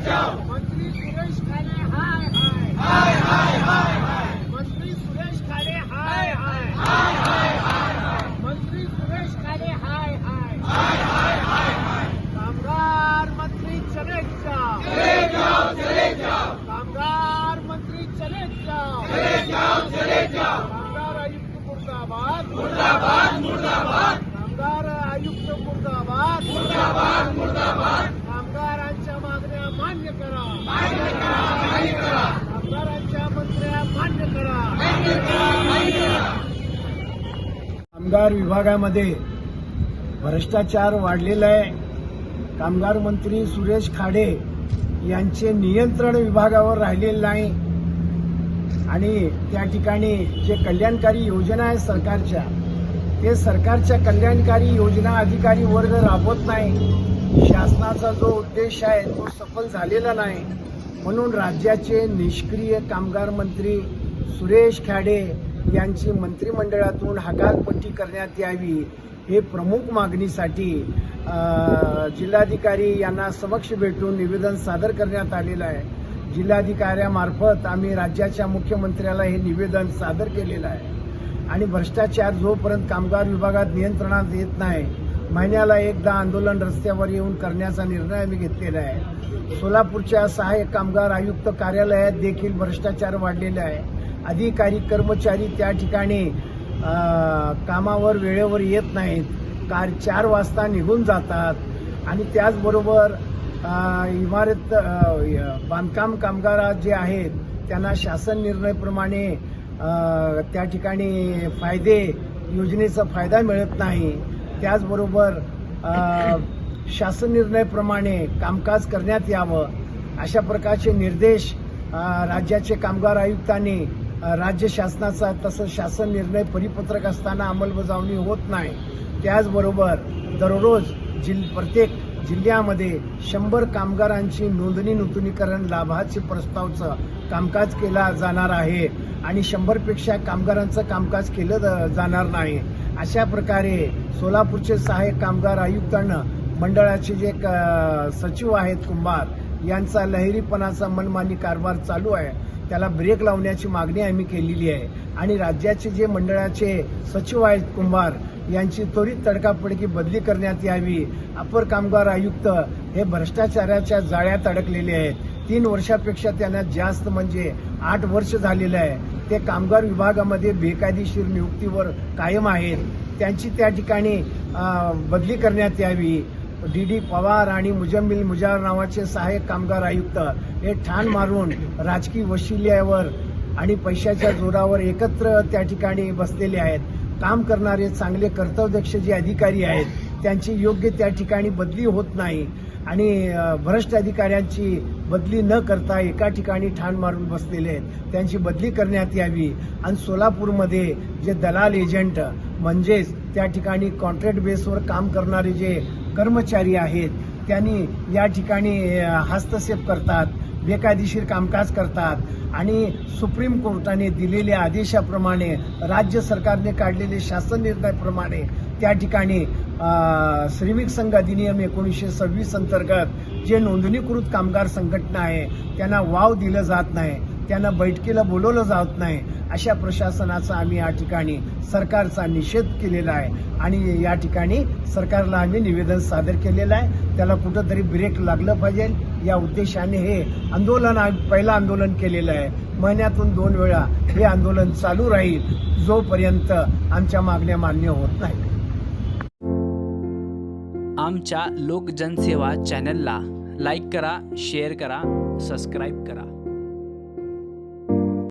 வேண்டும் कामगार विभागामध्ये भ्रष्टाचार वाढलेला आहे. कामगार मंत्री सुरेश खाडे यांचे नियंत्रण विभागावर राहिलेले नाही. आणि त्या ठिकाणी जे कल्याणकारी योजना आहे सरकारच्या ते सरकारच्या कल्याणकारी योजना अधिकारी वर्ग राबवत नाही. शासनाचा जो उद्देश आहे तो सफल झालेला नाही. म्हणून राज्याचे निष्क्रिय कामगार मंत्री सुरेश खाडे यांची मंत्रिमंडळातून हकालपट्टी करण्यात यावी हे प्रमुख मागणीसाठी जिल्हाधिकारी यांना समक्ष भेटून निवेदन सादर करण्यात आलेलं आहे. जिल्हाधिकाऱ्यामार्फत आम्ही राज्याच्या मुख्यमंत्र्याला हे निवेदन सादर केलेलं आहे. आणि भ्रष्टाचार जोपर्यंत कामगार विभागात नियंत्रणात येत नाही महिन्याला एकदा आंदोलन रस्त्यावर येऊन करण्याचा निर्णय आम्ही घेतलेला आहे. सोलापूरच्या सहाय्यक कामगार आयुक्त कार्यालयात देखील भ्रष्टाचार वाढलेला आहे. अधिकारी कर्मचारी त्या ठिकाणी कामावर वेळेवर येत नाहीत. कार चार वाजता निघून जातात. आणि त्याचबरोबर इमारत बांधकाम कामगार जे आहेत त्यांना शासन निर्णयप्रमाणे त्या ठिकाणी फायदे योजनेचा फायदा मिळत नाही. त्याचबरोबर शासन निर्णयप्रमाणे कामकाज करण्यात यावं. अशा प्रकारचे निर्देश राज्याचे कामगार आयुक्तांनी राज्य शासनाचा तसं शासन निर्णय परिपत्रक असताना अंमलबजावणी होत नाही. त्याचबरोबर दररोज जिल प्रत्येक जिल्ह्यामध्ये शंभर कामगारांची नोंदणी नूतनीकरण लाभाचे प्रस्तावचं कामकाज केला जाणार आहे आणि शंभरपेक्षा कामगारांचं कामकाज केलं जाणार नाही. अशा प्रकारे सोलापूरचे सहाय्यक कामगार आयुक्तांना मंडळाचे जे क- सचिव आहेत कुंभार यांचा लहेरीपणाचा मनमानी कारभार चालू आहे. त्याला ब्रेक लावण्याची मागणी आम्ही केलेली आहे. आणि राज्याचे जे मंडळाचे सचिव आहेत कुंभार यांची त्वरित तडकाफडकी बदली करण्यात यावी. अपर कामगार आयुक्त हे भ्रष्टाचाराच्या जाळ्यात अडकलेले आहेत. तीन वर्षापेक्षा त्यांना जास्त म्हणजे आठ वर्ष झालेलं आहे. ते कामगार विभागामध्ये बेकायदेशीर नियुक्तीवर कायम आहेत. त्यांची त्या ठिकाणी बदली करण्यात यावी. डी डी पवार आणि मुजम्मिल मुजार नावाचे सहाय्यक कामगार आयुक्त हे ठाण मारून राजकीय वशिल्यावर आणि पैशाच्या जोरावर एकत्र त्या ठिकाणी बसलेले आहेत. काम करणारे चांगले कर्तव्यदक्ष जे अधिकारी आहेत त्यांची योग्य त्या ठिकाणी बदली होत नाही. आणि भ्रष्ट अधिकाऱ्यांची बदली न करता एका ठिकाणी ठाण मारून बसलेले आहेत. त्यांची बदली करण्यात यावी. आणि सोलापूरमध्ये जे दलाल एजंट म्हणजेच त्या ठिकाणी कॉन्ट्रॅक्ट बेसवर काम करणारे जे कर्मचारी आहेत त्यांनी या ठिकाणी हस्तक्षेप करतात. बेकायदेशीर कामकाज करतात. आणि सुप्रीम कोर्टाने दिलेल्या आदेशाप्रमाणे राज्य सरकारने काढलेले शासन निर्णयाप्रमाणे त्या ठिकाणी श्रमिक संघ अधिनियम एकोणीसशे सव्वीस अंतर्गत जे नोंदणीकृत कामगार संघटना आहे त्यांना वाव दिलं जात नाही. त्यांना बैठकीला बोलवलं जात नाही अशा प्रशासनाचा आम्ही या ठिकाणी सरकारचा निषेध केलेला आहे. आणि या ठिकाणी सरकारला आम्ही निवेदन सादर केलेलं आहे. त्याला कुठंतरी ब्रेक लागलं पाहिजे. या उद्देशाने हे आंदोलन पहिलं आंदोलन केलेलं आहे. महिन्यातून दोन वेळा हे आंदोलन चालू राहील जोपर्यंत आमच्या मागण्या मान्य होत नाही आमच्या लोकजनसेवा चॅनलला लाईक करा शेअर करा सबस्क्राईब करा.